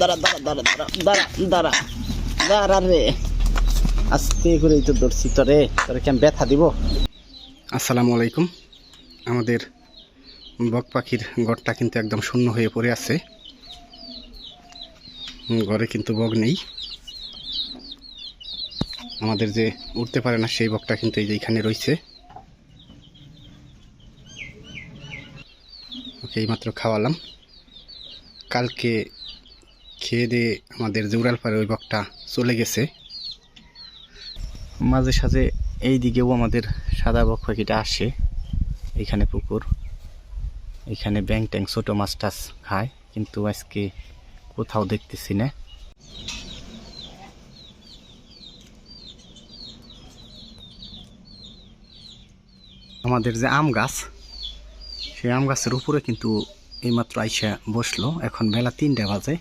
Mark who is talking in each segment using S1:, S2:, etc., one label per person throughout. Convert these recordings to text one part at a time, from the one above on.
S1: দাঁড়া দাঁড়া দাঁড়া দাঁড়া দাঁড়া দাঁড়া আস্তে তো ধরছি তোরে তোরে কেমন ব্যথা দিব?
S2: আসসালামু আলাইকুম। আমাদের বক পাখির ঘরটা কিন্তু একদম শূন্য হয়ে পড়ে আছে। ঘরে কিন্তু বক নেই। আমাদের যে উঠতে পারে না সেই বকটা কিন্তু এই যে এখানে রয়েছে। ওকে, এইমাত্র খাওয়ালাম। কালকে খেয়ে দিয়ে আমাদের জৌরাল পাড়ে ওই বকটা চলে গেছে। মাঝে সাঝে এই দিকেও আমাদের সাদা বক পাখিটা আসে, এখানে পুকুর, এখানে ব্যাং ট্যাং ছোটো মাছ টাছ খায়, কিন্তু আজকে কোথাও দেখতেছি না। আমাদের যে আম গাছ, সেই আম গাছের উপরে কিন্তু এইমাত্র আইসা বসল, এখন বেলা তিনটে বাজে।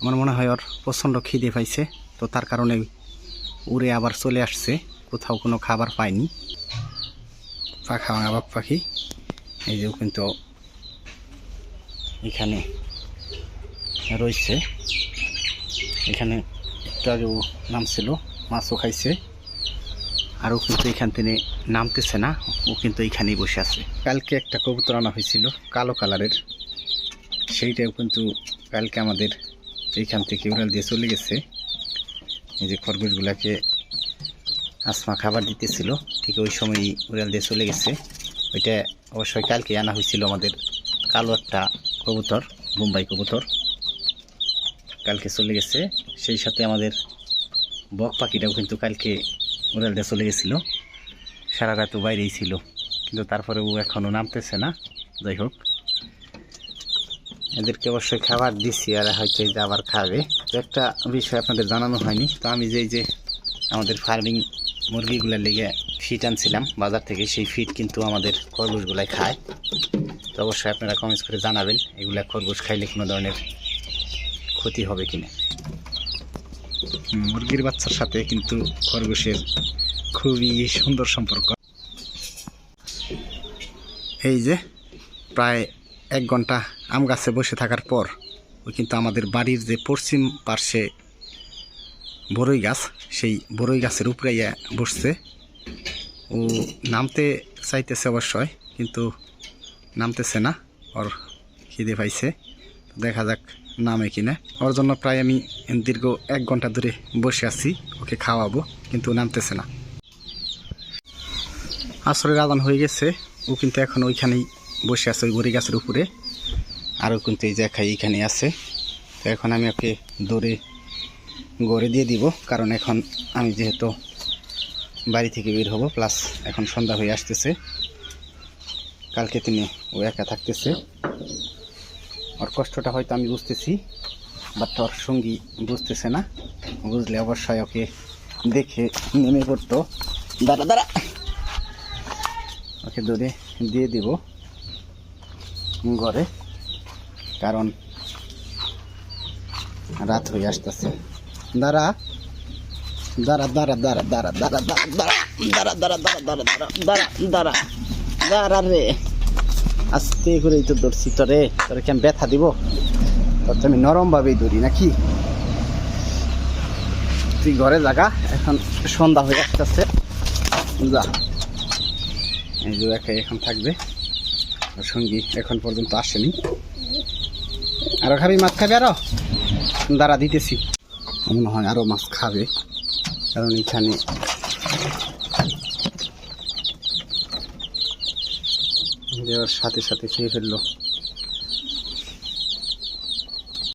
S2: আমার মনে হয় ওর প্রচণ্ড খিদে পাইছে। তো তার কারণে উড়ে আবার চলে আসছে। কোথাও কোনো খাবার পায়নি। পাখা বাঘ পাখি। এই যে কিন্তু এখানে রয়েছে। এখানে একটু আগে ও নামছিল, মাছও খাইছে। আরও কিন্তু এখান থেকে নামতেছে না, ও কিন্তু এইখানেই বসে আছে। কালকে একটা কবুতর আনা হয়েছিল, কালো কালারের। সেইটাও কিন্তু কালকে আমাদের এইখান থেকে উড়াল দিয়ে চলে গেছে। এই যে খরগোশগুলাকে আসমা খাবার দিতেছিল, ঠিক ওই সময়ই উড়াল দিয়ে চলে গেছে। ওইটা অবশ্যই কালকে আনা হয়েছিল আমাদের কালো একটা কবুতর বোম্বাই কবুতর। কালকে চলে গেছে। সেই সাথে আমাদের বক পাখিটাও কিন্তু কালকে উড়াল দিয়ে চলে গেছিল। সারা রাতও বাইরেই ছিল, কিন্তু তারপরে ও এখনও নামতেছে না। যাই হোক এদেরকে অবশ্যই খাবার দিছি আর হয়তো এই যে আবার খাবে। একটা বিষয় আপনাদের জানানো হয়নি, তো আমি যে যে আমাদের ফার্মিং মুরগিগুলোর লেগে ফিট আনছিলাম, বাজার থেকে সেই ফিট কিন্তু আমাদের খরগোশগুলাই খায়। তো অবশ্যই আপনারা কমেন্টস করে জানাবেন, এগুলো খরগোশ খাইলে কোনো ধরনের ক্ষতি হবে কিনা। মুরগির বাচ্চার সাথে কিন্তু খরগোশের খুবই সুন্দর সম্পর্ক। এই যে প্রায় এক ঘণ্টা আম গাছে বসে থাকার পর ওই কিন্তু আমাদের বাড়ির যে পশ্চিম পার্শ্বে বড়ই গাছ, সেই বড়ই গাছের উপরাইয়া বসছে। ও নামতে চাইতেছে অবশ্যই, কিন্তু নামতেছে না। ওর খিদে পাইছে। দেখা যাক নামে কিনা। ওর জন্য প্রায় আমি দীর্ঘ এক ঘণ্টা ধরে বসে আছি, ওকে খাওয়াবো, কিন্তু নামতেছে না। আসরের আদান হয়ে গেছে। ও কিন্তু এখন ওইখানেই বসে আছে ওই বড়ি গাছের উপরে। আরও কিন্তু এই যে খাই এইখানে আছে। তো এখন আমি ওকে দৌড়ে, গড়ে দিয়ে দিব, কারণ এখন আমি যেহেতু বাড়ি থেকে বের হব প্লাস এখন সন্ধ্যা হয়ে আসতেছে। কালকে তিনি ও একা থাকতেছে। ওর কষ্টটা হয়তো আমি বুঝতেছি বাট ওর সঙ্গী বুঝতেছে না। বুঝলে অবশ্যই ওকে দেখে নেমে পড়তো।
S1: দাঁড়া দাঁড়া।
S2: ওকে দৌড়ে দিয়ে দিব। ঘরে কারণ রাত হয়ে আসতেছে দাঁড়া
S1: দাঁড়া দাঁড়া দাঁড়া দাঁড়া দাঁড়া দাঁড়া দাঁড়া দাঁড়া দাঁড়া দাঁড়া দাঁড়া দাঁড়া দাঁড়া দাঁড়া রে আস্তে করেই তো ধরছি তোরে তোরে কেমন ব্যথা দিব তোর তো আমি নরমভাবেই ধরি নাকি তুই ঘরে লাগা এখন সন্ধ্যা হয়ে আসতেছে যা
S2: যে একাই এখন থাকবে সঙ্গী এখন পর্যন্ত আসেনি আরও খাবি, মাছ খাবে আরও? দাঁড়া, দিতেছি। মনে হয় আরও মাছ খাবে, কারণ এখানে দেওয়ার সাথে সাথে খেয়ে ফেলল।